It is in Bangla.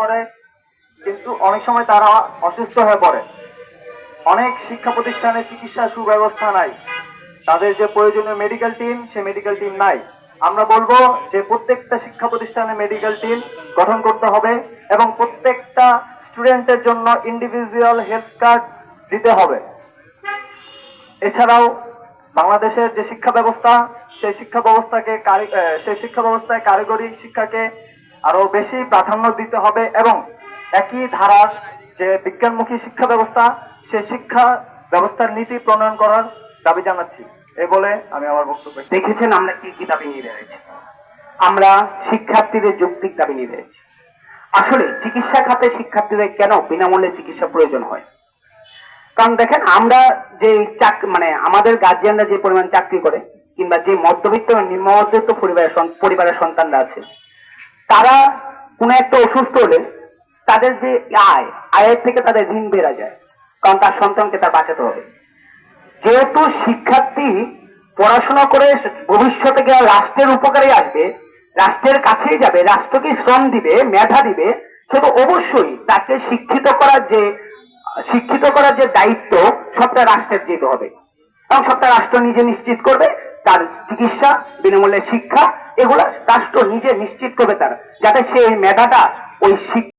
করে, কিন্তু অনেক সময় তারা অসুস্থ হয়ে পড়ে। অনেক শিক্ষা প্রতিষ্ঠানে চিকিৎসা সুব্যবস্থা নাই। তাদের যে প্রয়োজনীয় মেডিকেল টিম সে মেডিকেল টিম নাই। আমরা বলব যে প্রত্যেকটা শিক্ষা প্রতিষ্ঠানে মেডিকেল টিম গঠন করতে হবে এবং প্রত্যেকটা স্টুডেন্টের জন্য ইন্ডিভিজুয়াল হেলথ কার্ড দিতে হবে। এছাড়াও বাংলাদেশের যে শিক্ষা ব্যবস্থা, সেই শিক্ষা ব্যবস্থাকে সেই শিক্ষা ব্যবস্থায় কারিগরি শিক্ষাকে আরও বেশি প্রাধান্য দিতে হবে এবং একই ধারার যে বিজ্ঞানমুখী শিক্ষা ব্যবস্থা, সেই শিক্ষা ব্যবস্থার নীতি প্রণয়ন করার দাবি জানাচ্ছি। এই বলে আমি আমার বক্তব্য দেখেছেন আমরা কি কি দাবি নিয়ে রয়েছি আমরা শিক্ষার্থীদের যৌক্তিক দাবি নিয়ে রয়েছি আসলে চিকিৎসা খাতে শিক্ষার্থীদের কেন বিনামূল্যে চিকিৎসা প্রয়োজন হয়? কারণ দেখেন, আমরা যে চাক মানে আমাদের গার্জিয়ানরা যে পরিমাণ চাকরি করে, কিংবা যে মধ্যবিত্ত নিম্ন মধ্যবিত্ত পরিবারের পরিবারের সন্তানরা আছে তারা কোনো একটা অসুস্থ হলে তাদের যে আয়, আয়ের থেকে তাদের ঋণ বেড়া যায়, কারণ তার সন্তানকে তার বাঁচাতে হবে। যেহেতু শিক্ষার্থী পড়াশোনা করে ভবিষ্যতে গিয়ে রাষ্ট্রের উপকারে আসবে, রাষ্ট্রের কাছেই যাবে, রাষ্ট্রকে শ্রম দিবে, মেধা দিবে সেটা অবশ্যই তাকে শিক্ষিত করার যে, শিক্ষিত করার যে দায়িত্ব সবটা রাষ্ট্রের যেতে হবে। এবং সবটা রাষ্ট্র নিজে নিশ্চিত করবে, তার চিকিৎসা, বিনামূল্যে শিক্ষা এগুলা রাষ্ট্র নিজে নিশ্চিত করবে তার যাতে সে এই মেধাটা ওই